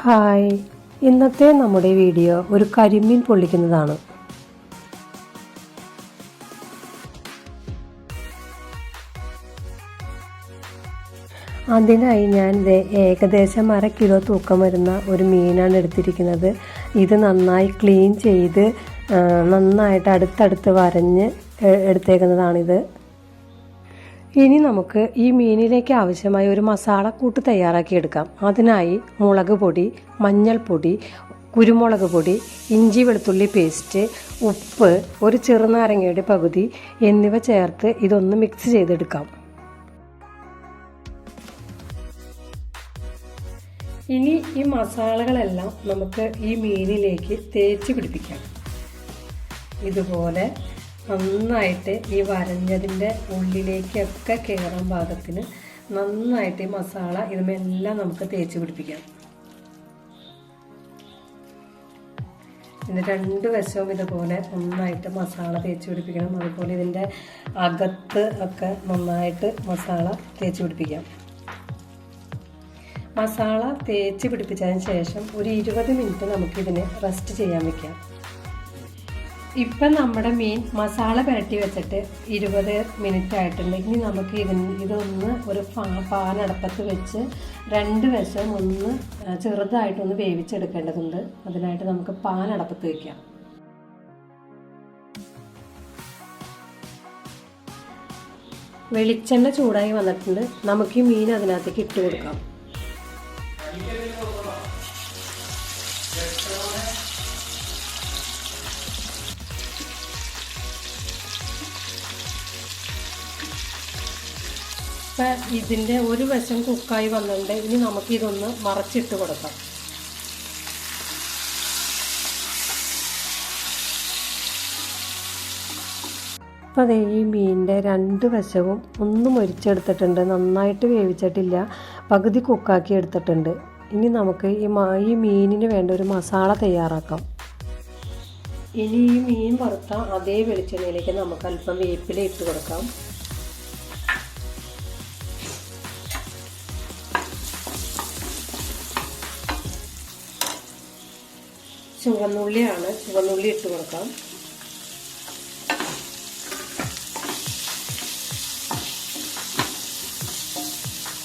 Hi. ഇന്നത്തെ നമ്മുടെ video ഒരു കരിമീൻ പൊള്ളിക്കുന്നതാണ്. അതിനായി ഞാൻ ഏകദേശം അര കിലോ തൂക്കം വരുന്ന ഒരു മീനാണ് എടുത്തിരിക്കുന്നത്. ഇത് നന്നായി ക്ലീൻ ചെയ്ത് നന്നായിട്ട് അടുത്തടുത്ത് വരഞ്ഞ് എടുത്തേക്കുന്നതാണിത്. ഇനി നമുക്ക് ഈ മീനിലേക്ക് ആവശ്യമായ ഒരു മസാല കൂട്ട് തയ്യാറാക്കിയെടുക്കാം അതിനായി മുളക് പൊടി മഞ്ഞൾപ്പൊടി കുരുമുളക് പൊടി ഇഞ്ചി വെളുത്തുള്ളി പേസ്റ്റ് ഉപ്പ് ഒരു ചെറുനാരങ്ങയുടെ പകുതി എന്നിവ ചേർത്ത് ഇതൊന്ന് മിക്സ് ചെയ്തെടുക്കാം. ഇനി ഈ മസാലകളെല്ലാം നമുക്ക് ഈ മീനിലേക്ക് തേച്ച് പിടിപ്പിക്കാം. ഇതുപോലെ നന്നായിട്ട് ഈ വരഞ്ഞതിന്റെ ഉള്ളിലേക്കൊക്കെ കയറാൻ പാകത്തിന് നന്നായിട്ട് ഈ മസാല ഇതുമെല്ലാം നമുക്ക് തേച്ച് പിടിപ്പിക്കാം. ഇതിന്റെ രണ്ട് വശവും ഇതുപോലെ നന്നായിട്ട് മസാല തേച്ച് പിടിപ്പിക്കണം. അതുപോലെ ഇതിന്റെ അകത്ത് ഒക്കെ നന്നായിട്ട് മസാല തേച്ച് പിടിപ്പിക്കാം. മസാല തേച്ച് പിടിപ്പിച്ചതിന് ശേഷം ഒരു ഇരുപത് മിനിറ്റ് നമുക്കിതിനെ റെസ്റ്റ് ചെയ്യാൻ വെക്കാം. ഇപ്പം നമ്മുടെ മീൻ മസാല പുരട്ടി വെച്ചിട്ട് ഇരുപത് മിനിറ്റ് ആയിട്ടുണ്ട്. ഇനി നമുക്ക് ഇതിന് ഇതൊന്ന് ഒരു പാ- പാനടപ്പത്ത് വെച്ച് രണ്ട് വശം ഒന്ന് ചെറുതായിട്ടൊന്ന് വേവിച്ചെടുക്കേണ്ടതുണ്ട്. അതിനായിട്ട് നമുക്ക് പാനടപ്പത്ത് വയ്ക്കാം വെളിച്ചെണ്ണ ചൂടായി വന്നിട്ടുണ്ട്. നമുക്ക് ഈ മീൻ അതിനകത്തേക്ക് ഇട്ട് കൊടുക്കാം. ഇപ്പം ഇതിന്റെ ഒരു വശം കുക്കായി വന്നിട്ടുണ്ട്. ഇനി നമുക്കിതൊന്ന് മറച്ചിട്ട് കൊടുക്കാം. അപ്പോൾ അതേ ഈ മീനിന്റെ രണ്ട് വശവും ഒന്ന് മൊരിച്ചെടുത്തിട്ടുണ്ട് നന്നായിട്ട് വേവിച്ചിട്ടില്ല. പകുതി കുക്കാക്കി എടുത്തിട്ടുണ്ട്. ഇനി നമുക്ക് ഈ ഈ മീനിന് വേണ്ട ഒരു മസാല തയ്യാറാക്കാം. ഇനി ഈ മീൻ വറുത്ത അതേ വെളിച്ചെണ്ണയിലേക്ക് നമുക്ക് അല്പം വേപ്പില ഇട്ട് കൊടുക്കാം. ചുവന്നുള്ളിയാണ്. ചുവന്നുള്ളി ഇട്ട് കൊടുക്കാം.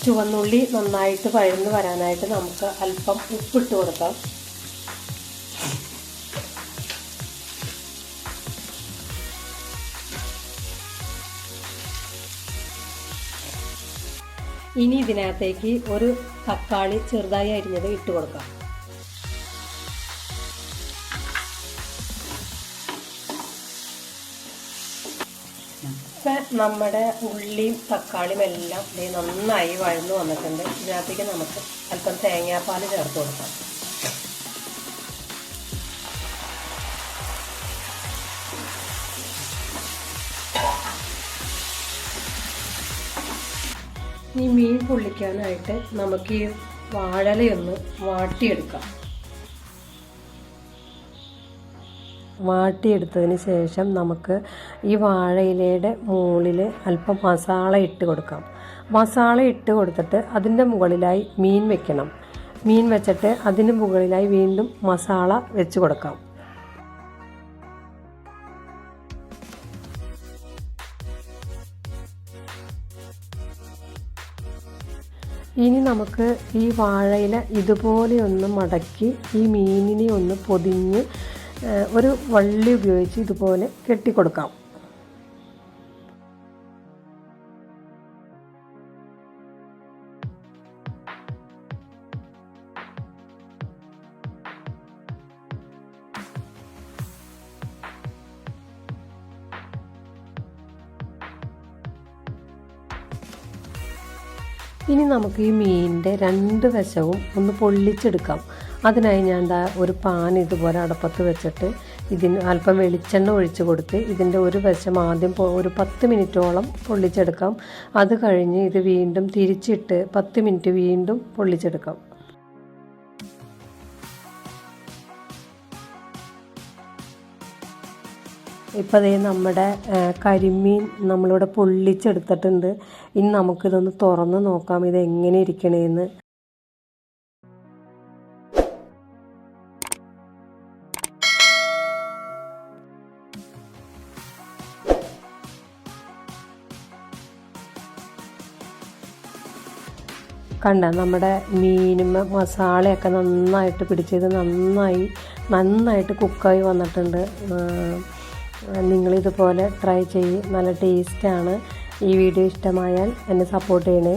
ചുവന്നുള്ളി നന്നായിട്ട് വഴന്ന് വരാനായിട്ട് നമുക്ക് അല്പം ഉപ്പിട്ട് കൊടുക്കാം. ഇനി ഇതിനകത്തേക്ക് ഒരു തക്കാളി ചെറുതായി അരിഞ്ഞത് ഇട്ട് കൊടുക്കാം. ഇപ്പം നമ്മുടെ ഉള്ളിയും തക്കാളിയും എല്ലാം ഇത് നന്നായി വഴന്നു വന്നിട്ടുണ്ട്. ഇതിനകത്തേക്ക് നമുക്ക് അല്പം തേങ്ങാപ്പാൽ ചേർത്ത് കൊടുക്കാം. ഈ മീൻ പൊള്ളിക്കാനായിട്ട് നമുക്ക് ഈ വാഴലയൊന്ന് വാട്ടിയെടുക്കാം. വാട്ടിയെടുത്തതിന് ശേഷം നമുക്ക് ഈ വാഴയിലയുടെ മുകളിൽ അല്പം മസാല ഇട്ട് കൊടുക്കാം. മസാല ഇട്ട് കൊടുത്തിട്ട് അതിന്റെ മുകളിലായി മീൻ വെക്കണം. മീൻ വെച്ചിട്ട് അതിന് മുകളിലായി വീണ്ടും മസാല വെച്ച് കൊടുക്കാം. ഇനി നമുക്ക് ഈ വാഴയില ഇതുപോലെ ഒന്ന് മടക്കി ഈ മീനിനെ ഒന്ന് പൊതിഞ്ഞ് ഒരു വള്ളി ഉപയോഗിച്ച് ഇതുപോലെ കെട്ടിക്കൊടുക്കാം. ഇനി നമുക്ക് ഈ മീനിന്റെ രണ്ട് വശവും ഒന്ന് പൊള്ളിച്ചെടുക്കാം. അതിനായി ഞാൻ എന്താ ഒരു പാൻ ഇതുപോലെ അടപ്പത്ത് വെച്ചിട്ട് ഇതിന് അല്പം വെളിച്ചെണ്ണ ഒഴിച്ച് കൊടുത്ത് ഇതിന്റെ ഒരു വശം ആദ്യം ഒരു പത്ത് മിനിറ്റോളം പൊള്ളിച്ചെടുക്കാം. അത് കഴിഞ്ഞ് ഇത് വീണ്ടും തിരിച്ചിട്ട് പത്ത് മിനിറ്റ് വീണ്ടും പൊള്ളിച്ചെടുക്കാം. ഇപ്പോൾ അതേ നമ്മുടെ കരിമീൻ നമ്മളിവിടെ പൊള്ളിച്ചെടുത്തിട്ടുണ്ട്. ഇനി നമുക്കിതൊന്ന് തുറന്ന് നോക്കാം ഇത് എങ്ങനെ ഇരിക്കണേന്ന്. കണ്ട നമ്മുടെ മീനും മസാലയൊക്കെ നന്നായിട്ട് പിടിച്ചത് നന്നായി നന്നായിട്ട് കുക്കായി വന്നിട്ടുണ്ട്. നിങ്ങളിതുപോലെ ട്രൈ ചെയ്യ് നല്ല ടേസ്റ്റാണ് ഈ വീഡിയോ ഇഷ്ടമായാൽ എന്നെ സപ്പോർട്ട് ചെയ്യണേ.